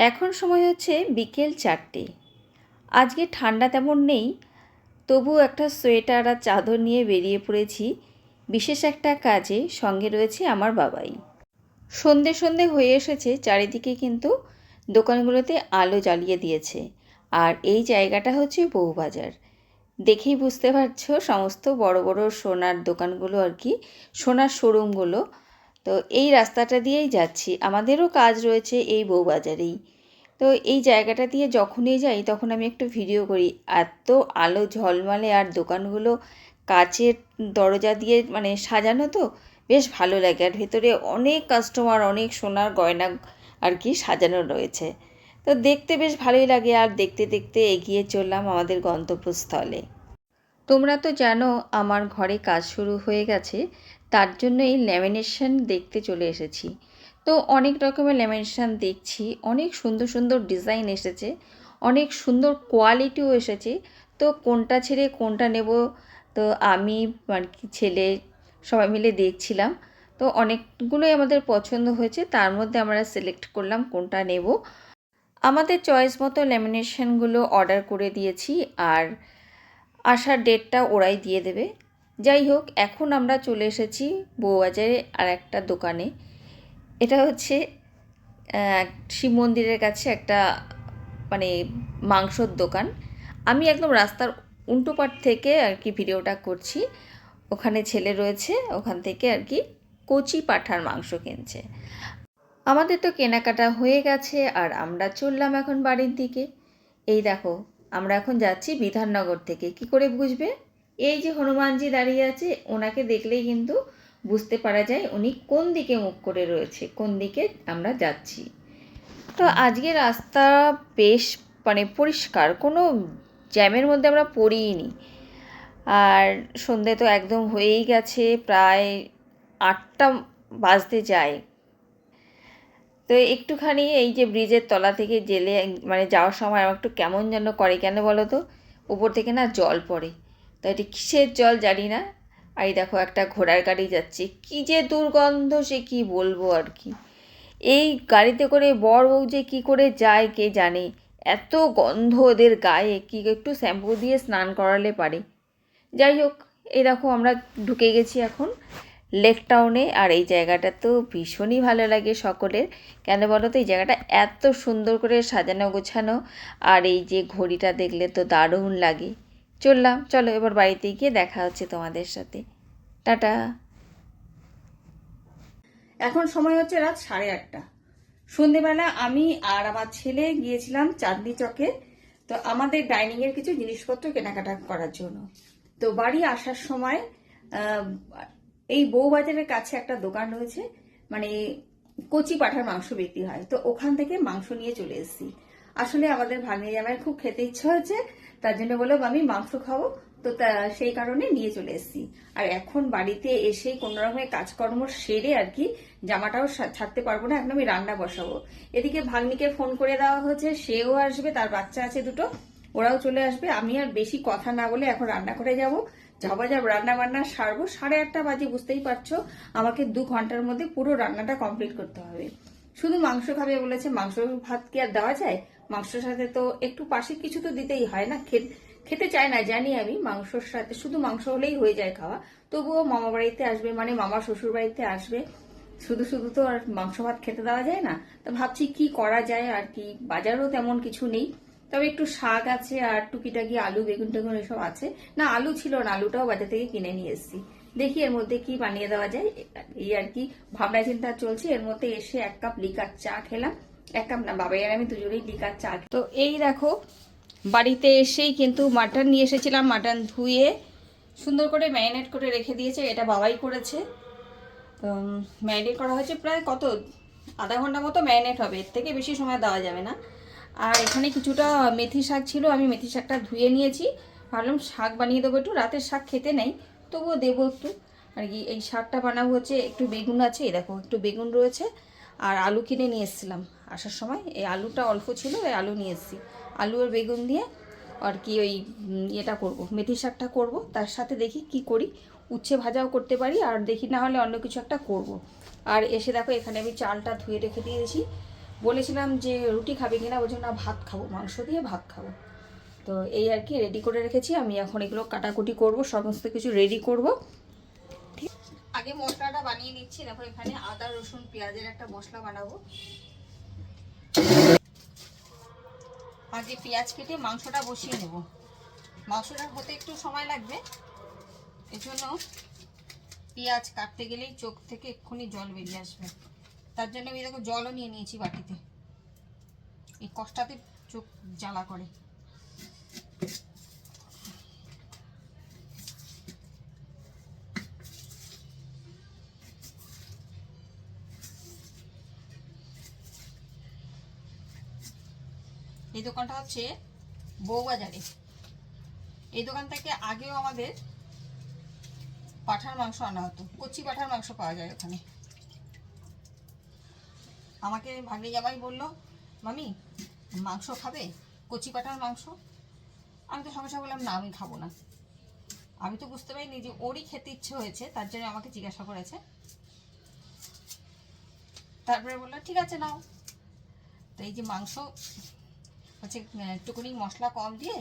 এখন সময় হচ্ছে বিকেল চারটে। আজকে ঠান্ডা তেমন নেই তবু একটা সোয়েটার আর চাদর নিয়ে বেরিয়ে পড়েছি। বিশেষ একটা কাজে সঙ্গে রয়েছে আমার বাবাই। সন্ধে সন্ধে হয়ে এসেছে, চারিদিকে কিন্তু দোকানগুলোতে আলো জ্বালিয়ে দিয়েছে। আর এই জায়গাটা হচ্ছে বউবাজার। দেখেই বুঝতে পারছ, সমস্ত বড় বড় সোনার দোকানগুলো আর কি, সোনার শোরুমগুলো। তো এই রাস্তাটা দিয়েই যাচ্ছি। আমাদেরও কাজ রয়েছে এই বউবাজারেই। তো এই জায়গাটা দিয়ে যখনই যাই, তখন আমি একটু ভিডিও করি। এত আলো, ঝলমালে, আর দোকানগুলো কাচের দরজা দিয়ে মানে সাজানো তো, বেশ ভালো লাগে। আর ভেতরে অনেক কাস্টমার অনেক সোনার গয়না আর কি সাজানো রয়েছে। তো দেখতে বেশ ভালোই লাগে, আর দেখতে দেখতে এগিয়ে চললাম আমাদের গন্তব্যস্থলে। তোমরা তো জানো, আমার ঘরে কাজ শুরু হয়ে গেছে। তার জন্য এই ল্যামিনেশন দেখতে চলে এসেছি। তো অনেক রকমের ল্যামিনেশন দেখছি, অনেক সুন্দর সুন্দর ডিজাইন এসেছে, অনেক সুন্দর কোয়ালিটিও এসেছে। তো কোনটা ছেড়ে কোনটা নেব? তো আমি আর কি ছেলে সবাই মিলে দেখছিলাম। তো অনেকগুলোই আমাদের পছন্দ হয়েছে, তার মধ্যে আমরা সিলেক্ট করলাম কোনটা নেব। আমাদের চয়েস মতো ল্যামিনেশনগুলো অর্ডার করে দিয়েছি, আর আসার ডেটটা ওরাই দিয়ে দেবে। যাই হোক, এখন আমরা চলে এসেছি বউবাজারে আর একটা দোকানে। এটা হচ্ছে শিব মন্দিরের কাছে একটা মানে মাংসর দোকান। আমি একদম রাস্তার উল্টো পাট থেকে আর কি ভিডিওটা করছি। ওখানে ছেলে রয়েছে, ওখান থেকে আর কি কচি পাঠার মাংস কিনছে। আমাদের তো কেনাকাটা হয়ে গেছে, আর আমরা চললাম এখন বাড়ির দিকে। এই দেখো, আমরা এখন যাচ্ছি বিধাননগর থেকে। কি করে বুঝবে? এই যে হনুমানজি দাঁড়িয়ে আছে, ওনাকে দেখলেই কিন্তু বুঝতে পারা যায় উনি কোন দিকে মুখ করে রয়েছে, কোন দিকে আমরা যাচ্ছি। তো আজকে রাস্তা বেশ মানে পরিষ্কার, কোনো জ্যামের মধ্যে আমরা পড়িনি আর সন্ধে তো একদম হয়েই গেছে, প্রায় আটটা বাজতে যায়। তো একটুখানি এই যে ব্রিজের তলা থেকে জেলে মানে যাওয়ার সময় আমার একটু কেমন যেন করে কেন বলো তো? উপর থেকে না জল পড়ে। তো এটি কিসের জল জানি না। আর এই দেখো, একটা ঘোড়ার গাড়ি যাচ্ছে। কি যে দুর্গন্ধ সে কি বলব আর কি। এই গাড়িতে করে বর বউ যে কী করে যায় কে জানে। এত গন্ধ ওদের গায়ে। কি একটু শ্যাম্পু দিয়ে স্নান করালে পারে। যাই হোক, এই দেখো, আমরা ঢুকে গেছি এখন লেক টাউনে। আর এই জায়গাটা তো ভীষণই ভালো লাগে সকলের। কেন বলো তো, এই জায়গাটা এত সুন্দর করে সাজানো গোছানো। আর এই যে ঘড়িটা দেখলে তো দারুণ লাগে। চললাম, চলো এবার বাড়িতে গিয়ে দেখা হচ্ছে তোমাদের সাথে। টাটা। এখন সময় হচ্ছে রাত সাড়ে আটটা। সন্ধেবেলা আমি আর আমার ছেলে গিয়েছিলাম চাঁদনি চকে। তো আমাদের ডাইনিং এর কিছু জিনিসপত্র কেনাকাটা করার জন্য। তো বাড়ি আসার সময় এই বউবাজারের কাছে একটা দোকান রয়েছে। মানে কচি পাঠার মাংস বিক্রি হয়। তো ওখান থেকে মাংস নিয়ে চলে এসেছি। আসলে আমাদের ভাগ্নে জামাইয়ের খুব খেতে ইচ্ছা হয়েছে, তার জন্য বললাম, আমি মাংস খাব। তা- সেই কারণে নিয়ে চলে এসেছি। আর এখন বাড়িতে এসেই কোনো রকমের কাজকর্ম সেরে আর কি জামাটাও ছাড়তে পারব না, এখন আমি রান্না বসাবো। এদিকে ভাগ্নিকে ফোন করে দেওয়া হয়েছে, সেও আসবে, তার বাচ্চা আছে দুটো, ওরাও চলে আসবে। আমি আর বেশি কথা না বলে এখন রান্না করে যাব। যাবা, যাব, রান্না বান্না সারবো, সাড়ে আটটা বাজে, বুঝতেই পারছ? আমাকে দু ঘণ্টার মধ্যে পুরো রান্নাটা কমপ্লিট করতে হবে। শুধু মাংস খাবে বলেছে, মাংস ভাত কি আর দেওয়া যায়? মাংসের সাথে তো একটু পাশে কিছু তো দিতেই হয় না। খেতে চায় না, জানি আমি মাংসর সাথে, শুধু মাংস হলেই হয়ে যায় খাওয়া। তবুও মামা বাড়িতে আসবে মানে মামা শ্বশুর বাড়িতে আসবে। শুধু শুধু তো আর মাংস ভাত খেতে দেওয়া যায় না। তো ভাবছি কি করা যায় আর কি, বাজারও তেমন কিছু নেই। তবে একটু শাক আছে আর টুকিটাকি আলু, বেগুন টেগুন এসব আছে। না, আলু ছিল না, আলুটাও বাজার থেকে কিনে নিয়ে এসেছি। দেখি এর মধ্যে কি বানিয়ে দেওয়া যায়। এই আর কি ভাবনা চিন্তা চলছে। এর মধ্যে এসে এক কাপ লিকার চা খেলাম। এক কাপ না, বাবাই আর আমি দুজনেই লিকার চা তো এই দেখো, বাড়িতে এসেই কিন্তু মাটন নিয়ে এসেছিলাম, মাটন ধুয়ে সুন্দর করে ম্যারিনেট করে রেখে দিয়েছে, এটা বাবাই করেছে। তো ম্যারিনেট করা হয়েছে প্রায় কত, আধা ঘণ্টা মতো ম্যারিনেট হবে, এর থেকে বেশি সময় দেওয়া যাবে না। আর এখানে কিছুটা মেথি শাক ছিল, আমি মেথি শাকটা ধুয়ে নিয়েছি। ভাবলাম শাক বানিয়ে দেবো একটু, রাতের শাক খেতে নেই, তবুও দেবো একটু। আর কি, এই শাকটা বানাবো হচ্ছে, একটু বেগুন আছে, এই দেখো, একটু বেগুন রয়েছে। আর আলু কিনে নিয়ে এসেছিলাম। আসার সময় এই আলুটা অল্প ছিল, এই আলু নিয়ে এসেছি। আলু আর বেগুন দিয়ে আর কি ওই ইয়েটা করব, মেথি শাকটা করব। তার সাথে দেখি কি করি, উচ্ছে ভাজাও করতে পারি আর দেখি না হলে অন্য কিছু একটা করব। আর এসে দেখো এখানে আমি চালটা ধুয়ে রেখে দিয়েছি। বলেছিলাম যে রুটি খাবে কিনা, বলছে না, ভাত খাব, মাংস দিয়ে ভাত খাব। তো এই আর কি রেডি করে রেখেছি। আমি এখন এগুলো কাটাকুটি করব, সমস্ত কিছু রেডি করব। আগে মশলাটা বানিয়ে নিচ্ছি দেখো এখানে আদা, রসুন, পেঁয়াজের একটা মশলা বানাবো। আগে পেঁয়াজ কেটে মাংসটা বসিয়ে নেব। মাংসটা হতে একটু সময় লাগবে। এজন্য পেঁয়াজ কাটতে গেলেই চোখ থেকে এক্ষুনি জল বেরিয়ে আসবে। তার জন্য আমি দেখো জলও নিয়ে নিয়েছি বাটিতে। এই কষ্টাতে চোখ জ্বালা করে। এই দোকানটা হচ্ছে বউবাজারে। এই দোকান থেকে আগেও আমাদের পাঠার মাংস আনা হতো। কচি পাঠার মাংস পাওয়া যায় ওখানে। আমাকে ভাগ্নি জামাই বলল, মামি, মাংস খাবে? কচি পাঠার মাংস? আমি তো সঙ্গে বললাম, না, আমি খাব না। আমি তো বুঝতে পারিনি যে ওরই খেতে ইচ্ছে হয়েছে, তার জন্য আমাকে জিজ্ঞাসা করেছে। তারপরে বলল, ঠিক আছে, নাও। তো এই যে মাংস হচ্ছে একটুখানি মশলা কম দিয়ে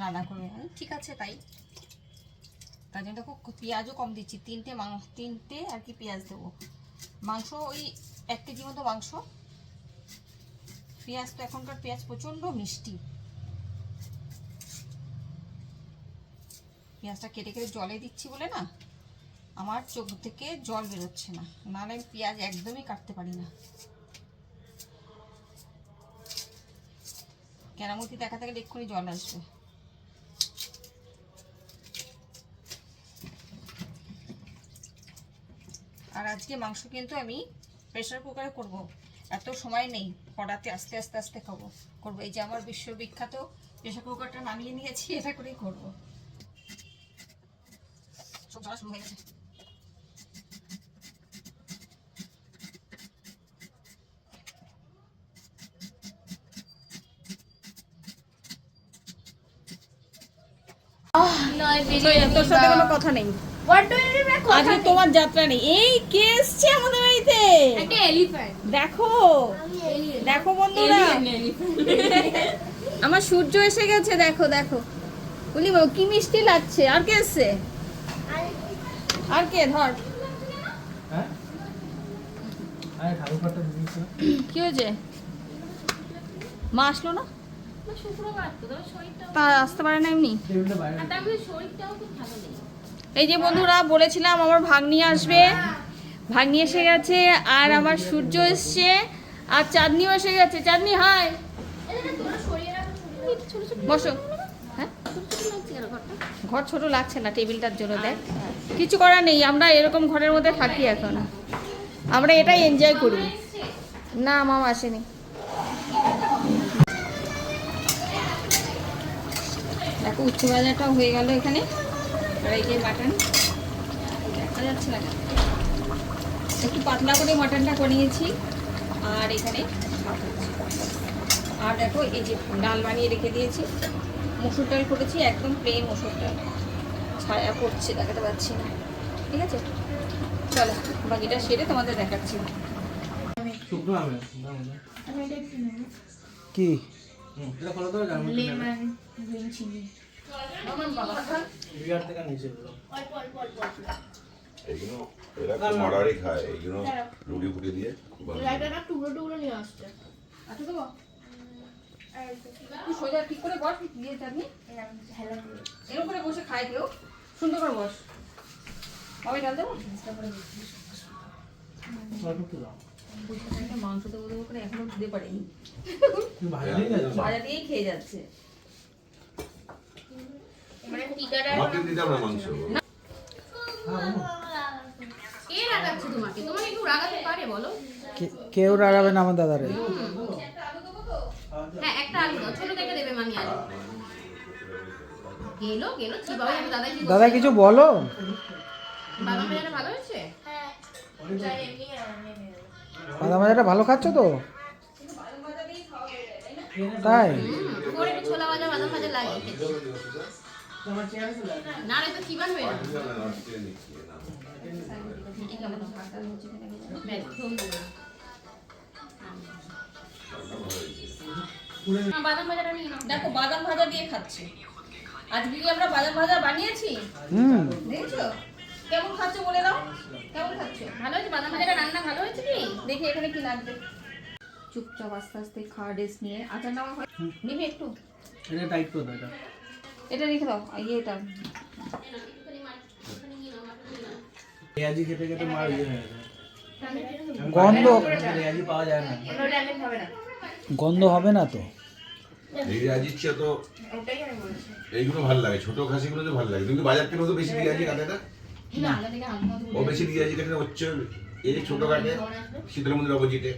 রান্না করবে। ঠিক আছে তাই। তার জন্য দেখো, পেঁয়াজও কম দিচ্ছি। তিনটে মাংস তিনটে আর কি পেঁয়াজ দেবো। মাংস ওই এক কেজি মতো মাংস। পেঁয়াজ তো এখনকার পেঁয়াজ প্রচণ্ড মিষ্টি। পেঁয়াজটা কেটে কেটে জলে দিচ্ছি বলে না, আমার চোখ থেকে জল বেরোচ্ছে না। নাহলে আমি পেঁয়াজ একদমই কাটতে পারি না। কেরামতি দেখা গেলে এক্ষুনি জল আসবে। আর আজকে মাংস কিন্তু আমি প্রেশার কুকারে করব। এত সময় নেই, কড়াতে আস্তে আস্তে আস্তে খাব। করব, এই যে আমার বিশ্ববিখ্যাত প্রেশার কুকারটা নামিয়ে নিয়েছি, এটা করেই করব। সব জ্বলা শুরু হয়ে গেছে। তোর সাথে কোনো কথা নেই? What do you mean by আজকে তোমার যাত্রা নেই। এই কে এসছে আমাদের বাড়িতে? দেখো। দেখো বন্ধুরা। আমার সূর্য এসে গেছে দেখো দেখো। উনি কি মিষ্টি লাগছে? আর কে এসছে? আর। কে? ধর। হ্যাঁ? কি হয়েছে? মা আসলো না? তো আসতে পারে না এমনি? এই যে বন্ধুরা বলেছিলাম আমার ভাগ্নি আসবে। ভাগ্নি এসে গেছে আর আমার সূর্য এসছে আর চাঁদনিও এসে গেছে। চাঁদনি হাই! ছোট বসো। হ্যাঁ? ছোট লাগছে কেন ঘরটা? ঘর ছোট লাগছে না টেবিলটার জন্য দেখ। কিছু করার নেই আমরা এরকম ঘরের মধ্যে থাকি এখন। আমরা এটাই এনজয় করি। না মামা আসেনি। উচ্চ বাজারটাও হয়ে গেল এখানে। আর এই যে মাটন দেখা যাচ্ছে না কেন? একটু পাতলা করে মাটনটা করিয়েছি আর এখানে আর দেখো এই যে ডাল বানিয়ে রেখে দিয়েছি। মসুর ডাল করেছি একদম প্লেন মসুর ডাল। ছায়া পড়ছে দেখাতে পাচ্ছি না। ঠিক আছে? চলো বাকিটা সেরে তোমাদের দেখাচ্ছি। কি? এইগুলো এরা খুব মারারি খায় এইগুলো রুটি ফুটি দিয়ে খুব ভালো লাগে। না টুকরো টুকরো নিয়ে আসছে আচ্ছা দেবো সোজা ঠিক করে বস দিয়ে চাটনি এরকম করে বসে খাই কেউ সুন্দর করে বস কবে ডাল দেবো মাংস দেবো দেবো করে এখনও দিতে পারিনি দিয়েই খেয়ে যাচ্ছে আমাকে দিতাম না মাংস বলো। কে রাগাচ্ছে তোমাকে? তোমাকে একটু রাগাতে পারে বলো। কে- কেউ রাগাবে না আমার দাদারে। হ্যাঁ একটা আলু ছোট দেখে দেবে মামি আলু। গেলো গেলো চিবাবে আমি দাদা কি দাদা কিছু বলো? বাবা মেয়েটা ভালো বাদাম ভাজাটা ভালো খাচ্ছ তো? তাই? করে ছোলা ভাজা বাদাম ভাজা লাগে খেতে। না রে তো চিবান হয়ে বাদাম ভাজাটা নিয়ে দেখো বাদাম ভাজা দিয়ে খাচ্ছি। আজকে কি আমরা বাদাম ভাজা বানিয়েছি? হুম। দেখছ? কেমন খাচ্ছ বলে দাও। কেমন খাচ্ছ? ভালো হয়েছে? বাদাম ভাজাটা রান্না ভালো হয়েছে কি? দেখি এখানে কি লাগবে। চুপচাপ আস্তে আস্তে খাওয়া ড্রেস নিয়ে। আচার নেওয়া হয়। নিবি একটু। এটা টাইট করে দাও এটা এটা রেখে দাও আর ইয়েটা পেঁয়াজি খেতে খেতে মার ইয়ে হয়ে গন্ধ পেঁয়াজি পাওয়া যায় না। গন্ধ হবে না তো? এই রাজির চেয়ে তো এইগুলো ভালো লাগে ছোট খাসিগুলো তো ভালো লাগে। তুমি বাজার থেকে তো বেশি পেঁয়াজি কাটে না? ও বেশি পেঁয়াজি কাটে না হচ্ছে এই ছোট কাটে শীতলের মন্দির অপোজিটে।